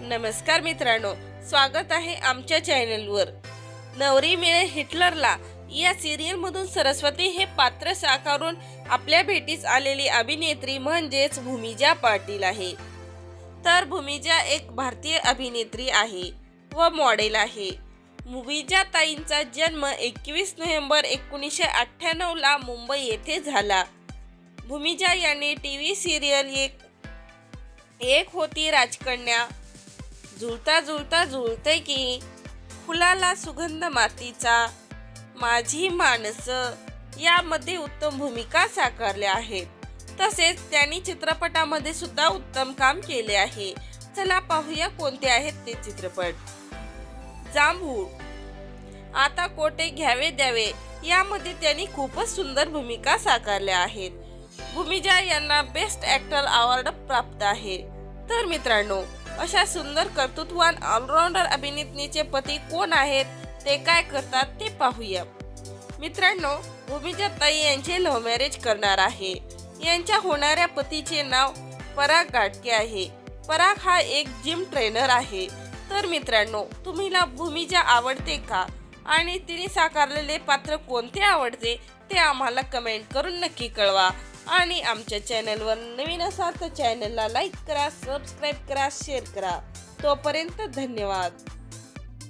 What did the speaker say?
नमस्कार मित्रांनो स्वागत आहे आमच्या चॅनलवर. नवरी मिळे हिटलरला या सिरियलमधून सरस्वती हे पात्र साकारून आपल्या भेटीस आलेली अभिनेत्री म्हणजेच भूमिजा पाटील आहे. तर भूमिजा एक भारतीय अभिनेत्री आहे व मॉडेल आहे. भूमिजा ताईंचा जन्म एकवीस नोव्हेंबर एकोणीसशे अठ्ठ्याण्णवला मुंबई येथे झाला. भूमिजा यांनी टी व्ही सिरियल एक एक होती राजकन्या झुळता झुळता जुळते की फुलाला सुगंध मातीचा माझी माणसं यामध्ये उत्तम भूमिका साकारल्या आहेत. तसेच त्यांनी चित्रपटामध्ये सुद्धा उत्तम काम केले आहे. चला पाहूया कोणते आहेत ते चित्रपट. जांभूळ. आता कोटे घ्यावे द्यावे यामध्ये त्यांनी खूपच सुंदर भूमिका साकारल्या आहेत. भूमिजा यांना बेस्ट ऍक्टर अवॉर्ड प्राप्त आहे. तर मित्रांनो अशा सुंदर कर्तृत्वान ऑलराऊंडर अभिनेत्रीचे पती कोण आहेत ते काय करतात ते पाहूया. मित्रांनो भूमिजा ताई यांचे लव्ह मॅरेज करणार आहे. यांच्या होणाऱ्या पतीचे नाव पराग गाडके आहे. पराग हा एक जिम ट्रेनर आहे. तर मित्रांनो तुम्हाला भूमिजा आवडते का? आणि तिने साकारलेले पात्र कोणते आवडते ते आम्हाला कमेंट करून नक्की कळवा. आणि आमच्या चॅनलवर नवीन असाल तर चॅनलला लाईक करा सबस्क्राईब करा शेअर करा. तोपर्यंत धन्यवाद.